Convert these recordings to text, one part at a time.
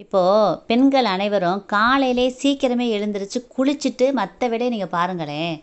இப்போது பெண்கள் அனைவரும் காலையிலே சீக்கிரமே எழுந்திரிச்சு குளிச்சுட்டு மற்ற விட நீங்கள் பாருங்களேன்.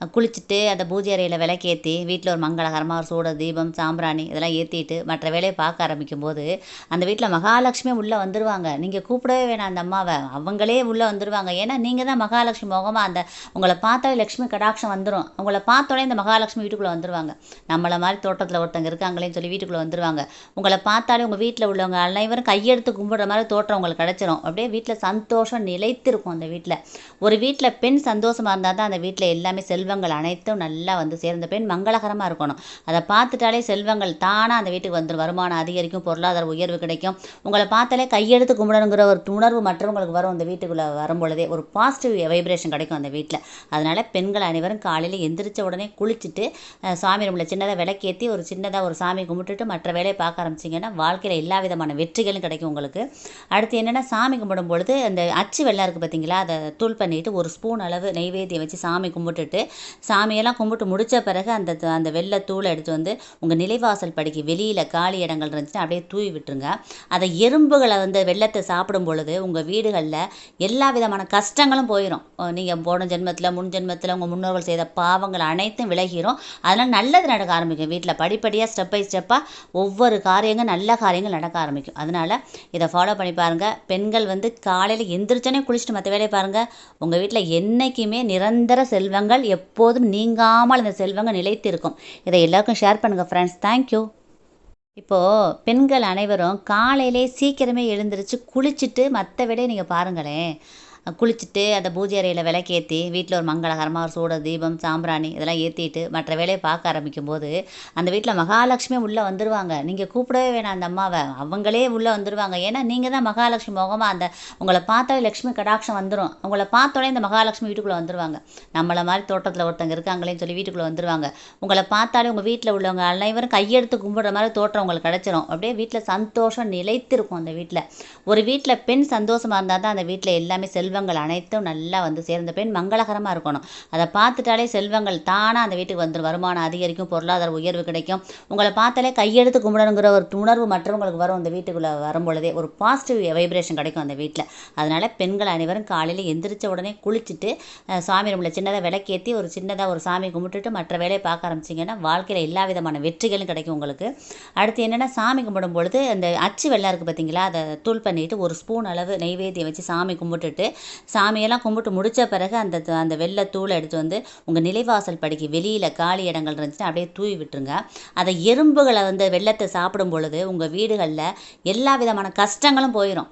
குளிச்சுட்டு அந்த பூஜை அறையில் விளக்கேற்றி வீட்டில் ஒரு மங்களகரமாக ஒரு சூட தீபம் சாம்பிராணி இதெல்லாம் ஏற்றிட்டு மற்ற வேலையை பார்க்க ஆரம்பிக்கும் போது அந்த வீட்டில் மகாலட்சுமி உள்ளே வந்துடுவாங்க நீங்கள் கூப்பிடவே வேணாம் அந்த அம்மாவை. அவங்களே உள்ளே வந்துடுவாங்க ஏன்னா நீங்கள் தான் மகாலட்சுமி முகமாக அந்த உங்களை பார்த்தாலே லக்ஷ்மி கடாட்சம் வந்துடும் உங்களை பார்த்தோன்னே இந்த மகாலட்சுமி வீட்டுக்குள்ளே வந்துடுவாங்க நம்மளை மாதிரி தோட்டத்தில் ஒருத்தங்க இருக்காங்களேன்னு சொல்லி வீட்டுக்குள்ளே வந்துடுவாங்க உங்களை பார்த்தாலே உங்கள் வீட்டில் உள்ளவங்க அனைவரும் கையெடுத்து கும்பிடுற மாதிரி தோற்றம் உங்களுக்கு கிடச்சிரும். அப்படியே வீட்டில் சந்தோஷம் நிலைத்திருக்கும் அந்த வீட்டில் ஒரு வீட்டில் பெண் சந்தோஷமாக இருந்தால் தான் அந்த வீட்டில் எல்லாமே செல்வங்கள் அனைத்தும் நல்லா வந்து சேர்ந்த பெண் மங்களகரமாக இருக்கணும். அதை பார்த்துட்டாலே செல்வங்கள் தானாக அந்த வீட்டுக்கு வந்துடும் வருமானம் அதிகரிக்கும் பொருளாதார உயர்வு கிடைக்கும். உங்களை பார்த்தாலே கையெடுத்து கும்பிடணுங்கிற ஒரு உணர்வு மற்றவங்களுக்கு வரும் அந்த வீட்டுக்குள்ளே வரும்பொழுதே. ஒரு பாசிட்டிவ் வைப்ரேஷன் கிடைக்கும் அந்த வீட்டில். அதனால் பெண்கள் அனைவரும் காலையில் எந்திரிச்ச உடனே குளிச்சுட்டு சாமி ரூமில் சின்னதாக விளக்கேற்றி ஒரு சின்னதாக ஒரு சாமி கும்பிட்டுட்டு மற்ற வேலையை பார்க்க ஆரம்பிச்சிங்கன்னா வாழ்க்கையில் எல்லா விதமான வெற்றிகளும் கிடைக்கும் உங்களுக்கு. அடுத்து என்னென்னா சாமி கும்பிடும் பொழுது அந்த அச்சு வெள்ளம் இருக்குது பார்த்தீங்களா அதை தூள் பண்ணிவிட்டு ஒரு ஸ்பூன் அளவு நெய்வேத்தியம் வச்சு சாமி கும்பிட்டுட்டு சாமியெல்லாம் கும்பிட்டு முடித்த பிறகு அந்த த- அந்த வெள்ளை தூளை எடுத்து வந்து உங்கள் நிலைவாசல் படிக்கு வெளியில் காலி இடங்கள் இருந்துச்சுன்னா அப்படியே தூவி விட்டுருங்க. அதை எறும்புகளை வந்து வெள்ளத்தை சாப்பிடும் பொழுது உங்கள் வீடுகளில் எல்லா விதமான கஷ்டங்களும் போயிடும் நீங்கள் போன ஜென்மத்தில் முன் ஜென்மத்தில் உங்கள் முன்னோர்கள் செய்த பாவங்கள் அனைத்தும் விலகிடும் அதனால் நல்லது நடக்க ஆரம்பிக்கும். வீட்டில் படிப்படியாக ஸ்டெப் பை ஸ்டெப்பாக ஒவ்வொரு காரியங்கள் நல்ல காரியங்கள் நடக்க ஆரம்பிக்கும். அதனால் இதை ஃபாலோ பண்ணி பாருங்கள் பெண்கள் வந்து காலையில் எந்திரிச்சோன்னே குளிச்சுட்டு மற்ற வேலையை பாருங்கள் உங்கள் வீட்டில் என்றைக்குமே நிரந்தர செல்வங்கள் எப் எப்போதும் நீங்காமல் அந்த செல்வங்கள் நிலைத்திருக்கும். இதை எல்லாருக்கும் ஷேர் பண்ணுங்கள் ஃப்ரெண்ட்ஸ் தேங்க்யூ இப்போது பெண்கள் அனைவரும் காலையிலே சீக்கிரமே எழுந்திரிச்சு குளிச்சுட்டு மற்ற விட நீங்கள் பாருங்களேன். குளிச்சுட்டு அந்த பூஜை அறையில் விளக்கேற்றி வீட்டில் ஒரு மங்களகரமாக ஒரு சூட தீபம் சாம்பிராணி இதெல்லாம் ஏற்றிட்டு மற்ற வேலையை பார்க்க ஆரம்பிக்கும் போது அந்த வீட்டில் மகாலட்சுமி உள்ளே வந்துடுவாங்க நீங்கள் கூப்பிடவே வேணாம் அந்த அம்மாவை. அவங்களே உள்ளே வந்துடுவாங்க ஏன்னா நீங்கள் தான் மகாலட்சுமி முகமாக அந்த உங்களை பார்த்தாலே லக்ஷ்மி கடாட்சம் வந்துடும் உங்களை பார்த்தோடனே இந்த மகாலட்சுமி வீட்டுக்குள்ளே வந்துடுவாங்க நம்மளை மாதிரி தோட்டத்தில் ஒருத்தங்க இருக்காங்களேன்னு சொல்லி வீட்டுக்குள்ளே வந்துடுவாங்க உங்களை பார்த்தாலே உங்கள் வீட்டில் உள்ளவங்க அனைவரும் கையெடுத்து கும்பிடுற மாதிரி தோற்றம் உங்களுக்கு கிடச்சிரும். அப்படியே வீட்டில் சந்தோஷம் நிலைத்திருக்கும் அந்த வீட்டில் ஒரு வீட்டில் பெண் சந்தோஷமாக இருந்தால் தான் அந்த வீட்டில் எல்லாமே செல்வம் செல்வங்கள் அனைத்தும் நல்லா வந்து சேர்ந்த பெண் மங்களகரமாக இருக்கணும். அதை பார்த்துட்டாலே செல்வங்கள் தானாக அந்த வீட்டுக்கு வந்துடும் வருமானம் அதிகரிக்கும் பொருளாதார உயர்வு கிடைக்கும். உங்களை பார்த்தாலே கையெடுத்து கும்பிடணுங்கிற ஒரு உணர்வு மற்றவங்களுக்கு வரும் அந்த வீட்டுக்குள்ளே வரும்பொழுதே. ஒரு பாசிட்டிவ் வைப்ரேஷன் கிடைக்கும் அந்த வீட்டில். அதனால் பெண்கள் அனைவரும் காலையில் எந்திரிச்ச உடனே குளிச்சுட்டு சாமி ரூமில் சின்னதாக விளக்கேற்றி ஒரு சின்னதாக ஒரு சாமி கும்பிட்டுட்டு மற்ற வேலையை பார்க்க ஆரம்பிச்சிங்கன்னா வாழ்க்கையில் எல்லா விதமான வெற்றிகளும் கிடைக்கும் உங்களுக்கு. அடுத்து என்னென்னா சாமி கும்பிடும் பொழுது அந்த அச்சு வெள்ளம் இருக்குது பார்த்தீங்களா அதை தூள் பண்ணிவிட்டு ஒரு ஸ்பூன் அளவு நெய்வேத்தியம் வச்சு சாமி கும்பிட்டுட்டு சாமியெல்லாம் கும்பிட்டு முடித்த பிறகு அந்த அந்த வெள்ளை தூளை எடுத்து வந்து உங்கள் நிலைவாசல் படிக்கு வெளியில் காலி இடங்கள் இருந்துச்சுன்னா அப்படியே தூவி விட்டுருங்க. அதை எறும்புகளை வந்து வெள்ளத்தை சாப்பிடும் பொழுது உங்கள் வீடுகளில் எல்லா விதமான கஷ்டங்களும் போயிடும்